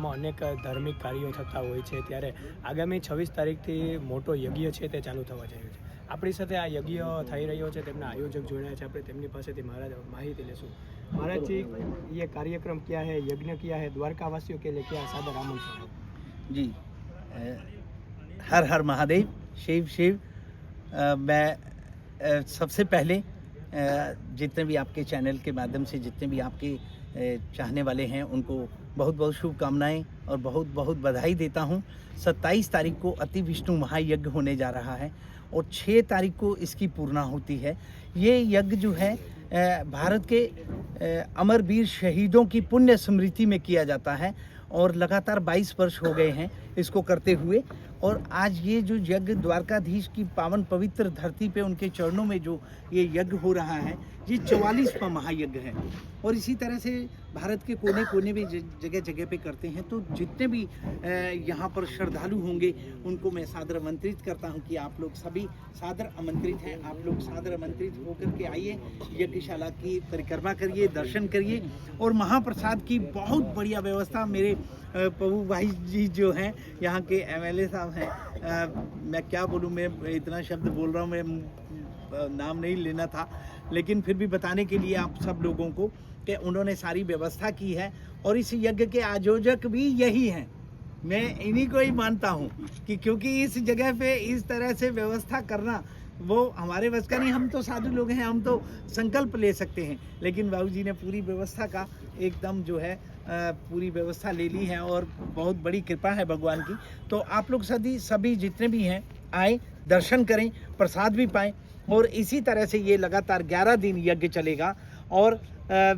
એમાં અનેક ધાર્મિક કાર્યો થતા હોય છે ત્યારે આગામી છવ્વીસ તારીખથી મોટો યજ્ઞ છે તે ચાલુ થવા જઈ રહ્યો છે આપણી સાથે આ યજ્ઞ થઈ રહ્યો છે તેમના આયોજક જોડાયા છે આપણે તેમની પાસેથી મહારાજ માહિતી લેશું महाराज जी ये कार्यक्रम क्या है यज्ञ क्या है द्वारकावासियों के लिए क्या सादर आमंत्रण है जी अ, हर हर महादेव शिव शिव अ, मैं अ, सबसे पहले अ, जितने भी आपके चैनल के माध्यम से जितने भी आपके अ, चाहने वाले हैं उनको बहुत बहुत शुभकामनाएँ और बहुत बहुत बधाई देता हूँ। 27 तारीख को अति विष्णु महायज्ञ होने जा रहा है और 6 तारीख को इसकी पूर्णा होती है। ये यज्ञ जो है भारत के अमरवीर शहीदों की पुण्य स्मृति में किया जाता है और लगातार 22 वर्ष हो गए हैं इसको करते हुए। और आज ये जो यज्ञ द्वारकाधीश की पावन पवित्र धरती पे उनके चरणों में जो ये यज्ञ हो रहा है, ये चौवालीसवा महायज्ञ है। और इसी तरह से भारत के कोने कोने में जगह जगह पे करते हैं तो जितने भी यहाँ पर श्रद्धालु होंगे, उनको मैं सादर आमंत्रित करता हूँ कि आप लोग सभी सादर आमंत्रित हैं। आप लोग सादर आमंत्रित होकर के आइए, यज्ञशाला की परिक्रमा करिए, दर्शन करिए और महाप्रसाद की बहुत बढ़िया व्यवस्था मेरे पप्पू भाई जी जो हैं, यहाँ के एमएलए साहब हैं। अ, मैं क्या बोलूँ मैं इतना शब्द बोल रहा हूँ मैं नाम नहीं लेना था लेकिन फिर भी बताने के लिए आप सब लोगों को कि उन्होंने सारी व्यवस्था की है और इस यज्ञ के आयोजक भी यही हैं। मैं इन्हीं को ही मानता हूँ कि क्योंकि इस जगह पे इस तरह से व्यवस्था करना वो हमारे बस का नहीं हम तो साधु लोग हैं हम तो संकल्प ले सकते हैं। लेकिन बाबू जी ने पूरी व्यवस्था का एकदम जो है पूरी व्यवस्था ले ली है और बहुत बड़ी कृपा है भगवान की तो आप लोग सभी सभी जितने भी हैं आए दर्शन करें प्रसाद भी पाएं और इसी तरह से ये लगातार 11 दिन यज्ञ चलेगा और अ,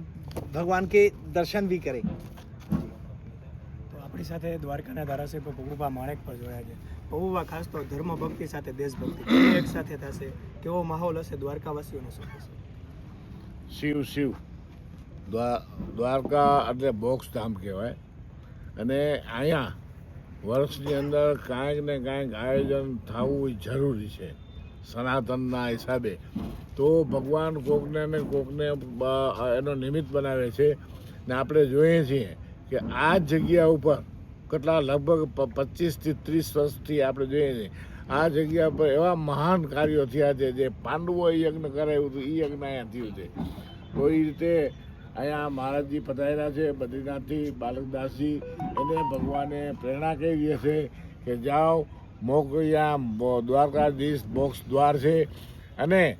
भगवान के दर्शन भी करें તો આપણી સાથે દ્વારકાના ધારાસભ્ય પપ્પુભા માણેક પર જોડાયા છે પપ્પુભા ખાસ તો ધર્મ ભક્તિ સાથે દેશભક્તિ બંને એક સાથે થશે કેવો માહોલ હશે દ્વારકાવાસીઓને શું થશે શિવ શિવ દ્વા દ્વારકા એટલે મોક્ષ ધામ કહેવાય. અને અહીંયા વર્ષની અંદર કાંઈક ને કાંઈક આયોજન થવું જરૂરી છે, સનાતનના હિસાબે. તો ભગવાન કોકને ને કોકને એનો નિમિત્ત બનાવે છે. ને આપણે જોઈએ છીએ કે આ જગ્યા ઉપર કેટલા લગભગ પચીસથી ત્રીસ વર્ષથી આપણે જોઈએ છીએ. આ જગ્યા પર એવા મહાન કાર્યો થયા છે, જે પાંડવો યજ્ઞ કરાવ્યું હતું એ યજ્ઞ અહીંયા થયું છે. એ રીતે અહીંયા મહારાજજી પધારેલા છે બદ્રીનાથથી બાલકદાસજી. એને ભગવાને પ્રેરણા કરી હશે કે જાઓ મોકયા દ્વારકાધીશ, મોક્ષ દ્વાર છે. અને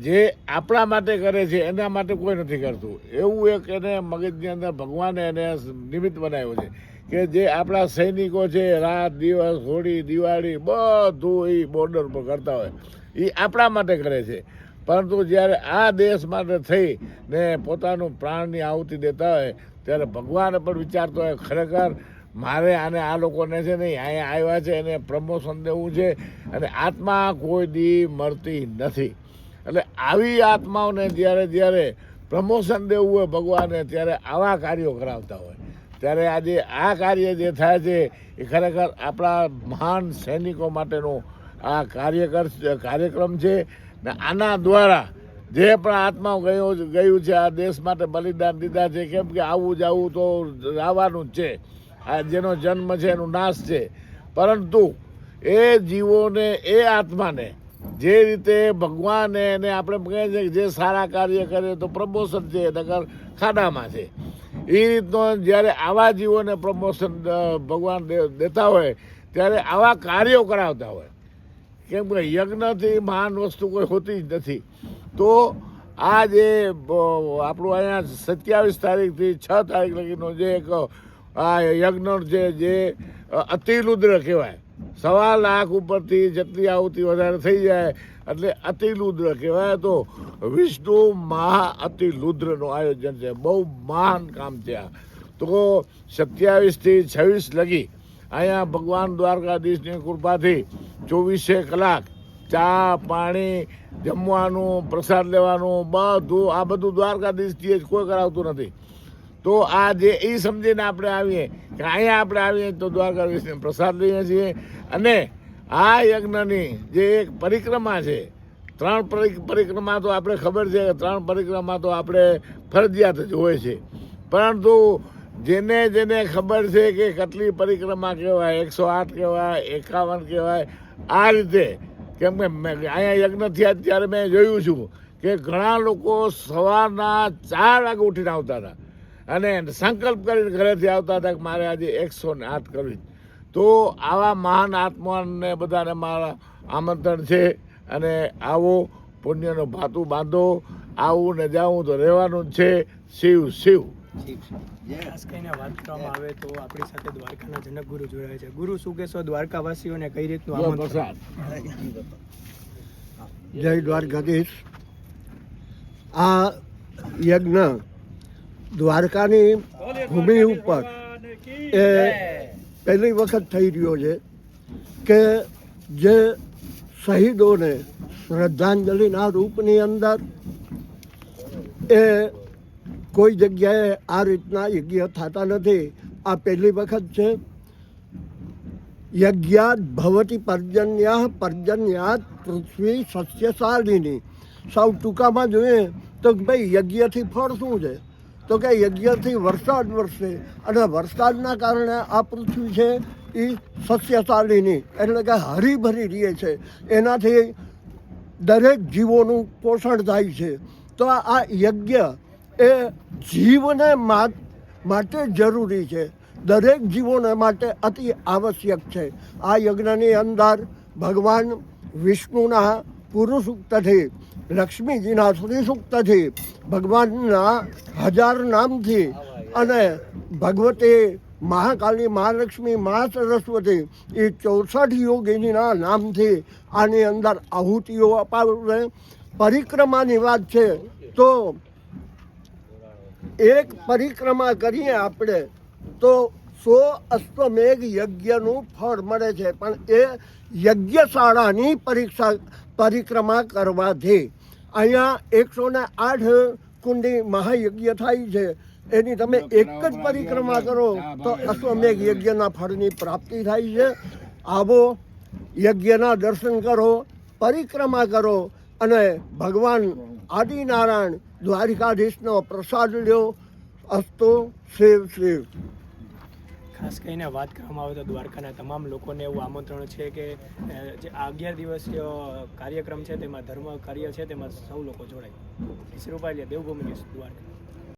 જે આપણા માટે કરે છે, એના માટે કોઈ નથી કરતું. એવું એક એને મગજની અંદર ભગવાને એને નિમિત્ત બનાવ્યો છે કે જે આપણા સૈનિકો છે, રાત, દિવસ, હોળી, દિવાળી, બધું એ બોર્ડર પર કરતા હોય. એ આપણા માટે કરે છે. પરંતુ જ્યારે આ દેશ માટે થઈ ને પોતાનું પ્રાણની આહુતિ દેતા હોય, ત્યારે ભગવાન પણ વિચારતો હોય, ખરેખર મારે આને આ લોકોને છે નહીં અહીંયા આવ્યા છે એને પ્રમોશન દેવું છે અને આત્મા કોઈ દી મળતી નથી. એટલે આવી આત્માઓને જ્યારે જ્યારે પ્રમોશન દેવું હોય ભગવાને, ત્યારે આવા કાર્યો કરાવતા હોય. ત્યારે આજે આ કાર્ય જે થાય છે, એ ખરેખર આપણા મહાન સૈનિકો માટેનું આ કાર્યકર, કાર્યક્રમ છે. ને આના દ્વારા જે પણ આત્માઓ ગયો ગયું છે, આ દેશ માટે બલિદાન દીધા છે, કેમ કે આવું જ આવું તો આવવાનું જ છે. આ જેનો જન્મ છે, એનું નાશ છે. પરંતુ એ જીવોને, એ આત્માને જે રીતે ભગવાને એને આપણે કહે છે કે જે સારા કાર્ય કરે તો પ્રમોશન છે નગર ખાડામાં છે. એ રીતનો જ્યારે આવા જીવોને પ્રમોશન ભગવાન દેતા હોય, ત્યારે આવા કાર્યો કરાવતા હોય. કેમ કે યજ્ઞથી મહાન વસ્તુ કોઈ હોતી જ નથી. તો આ જે આપણું અહીંયા સત્યાવીસ તારીખથી છ તારીખ લગીનો જે એક, આ યજ્ઞ છે જે, અતિરુદ્ર કહેવાય. સવા લાખ ઉપરથી જેટલી આહુતિ વધારે થઈ જાય, એટલે અતિલુદ્ર કહેવાય. તો વિષ્ણુ મહા અતિલુદ્રનું આયોજન છે. બહુ મહાન કામ છે આ. તો સત્યાવીસથી છવ્વીસ લગી અહીંયા ભગવાન દ્વારકાધીશની કૃપાથી ચોવીસે કલાક ચા, પાણી, જમવાનું, પ્રસાદ લેવાનું, બધું, આ બધું દ્વારકાધીશથી જ કોઈ કરાવતું નથી. તો આ જે એ સમજીને આપણે આવીએ કે અહીંયા આપણે આવીએ તો દ્વારકાધીશને પ્રસાદ લઈએ છીએ. અને આ યજ્ઞની જે એક પરિક્રમા છે, ત્રણ પરિક્રમા તો આપણે ખબર છે કે ત્રણ પરિક્રમા તો આપણે ફરજિયાત જ હોય છે. પરંતુ જેને જેને ખબર છે કે કેટલી પરિક્રમા કહેવાય, એકસો આઠ કહેવાય, એકાવન કહેવાય, આ રીતે. કેમ કે અહીંયા યજ્ઞ થયા ત્યારે મેં જોયું છું કે ઘણા લોકો સવારના ચાર વાગે ઉઠીને આવતા હતા. અને સંકલ્પ કરીને ઘરેથી આવતા હતા કે મારે આજે એકસો ને આઠ કરવી તો આવા મહાન આત્માને બધાને મારા આમંત્રણ છે અને આવો પુણ્યનો ભાતું બાંધો, આવું ને જાવું તો રહેવાનું જ છે. શિવ શિવ. ખાસ કરીને વાત કરવામાં આવે તો આપણી સાથે દ્વારકાના જનક ગુરુ જોડાયા છે. ગુરુ શું કહેશો? દ્વારકાવાસીઓને કઈ રીતનું આમંત્રણ? જય દ્વારકાધીશ. આ યજ્ઞ દ્વારકાની ભૂમિ ઉપર એ પહેલી વખત થઈ રહ્યો છે કે જે શહીદોને શ્રદ્ધાંજલિના રૂપની અંદર એ કોઈ જગ્યાએ આ રીતના યજ્ઞ થતા નથી. આ પહેલી વખત છે. યજ્ઞાત ભવતી પર્જન્યા પર્જન્યાત પૃથ્વી સસ્યશાલિની સૌ ટૂંકામાં જોઈએ તો ભાઈ યજ્ઞથી ફળ શું છે? તો કે યજ્ઞથી વરસાદ વરસે અને વરસાદના કારણે આ પૃથ્વી છે એ સસ્યશાલિની એટલે કે હરીભરી રહે છે. એનાથી દરેક જીવોનું પોષણ થાય છે. તો આ યજ્ઞ એ જીવને માટે જરૂરી છે. દરેક જીવોને માટે અતિ આવશ્યક છે. આ યજ્ઞની અંદર ભગવાન વિષ્ણુના પુરુષ સૂક્તથી લક્ષ્મીજીના શ્રી સૂક્તથી ભગવાનના હજાર નામથી અને ભગવતી મહાકાલી મહાલક્ષ્મી મહા સરસ્વતી એ ચોસઠ યોગીનીના નામથી આની અંદર આહુતિઓ અપાવે પરિક્રમાની વાત છે તો એક પરિક્રમા કરીએ આપણે, તો સો અશ્વમેઘ યજ્ઞનું ફળ મળે છે. પણ એ યજ્ઞશાળાની પરીક્ષા, પરિક્રમા કરવાથી અહીંયા એકસો ને આઠ કુંડી મહાયજ્ઞ થાય છે. એની તમે એક જ પરિક્રમા કરો, તો અશ્વમેઘ યજ્ઞના ફળની પ્રાપ્તિ થાય છે. આવો યજ્ઞના દર્શન કરો, પરિક્રમા કરો અને ભગવાન આદિનારાયણ દ્વારિકાધીશનો પ્રસાદ લ્યો, અસ્તો શિવ શિવ ખાસ કરીને વાત કરવામાં આવે તો દ્વારકાના તમામ લોકોને એવું આમંત્રણ છે કે જે અગિયાર દિવસીય કાર્યક્રમ છે તેમાં ધર્મ કાર્ય છે, તેમાં સૌ લોકો જોડાય. શ્રી રૂપાલી દેવભૂમિ દ્વારકા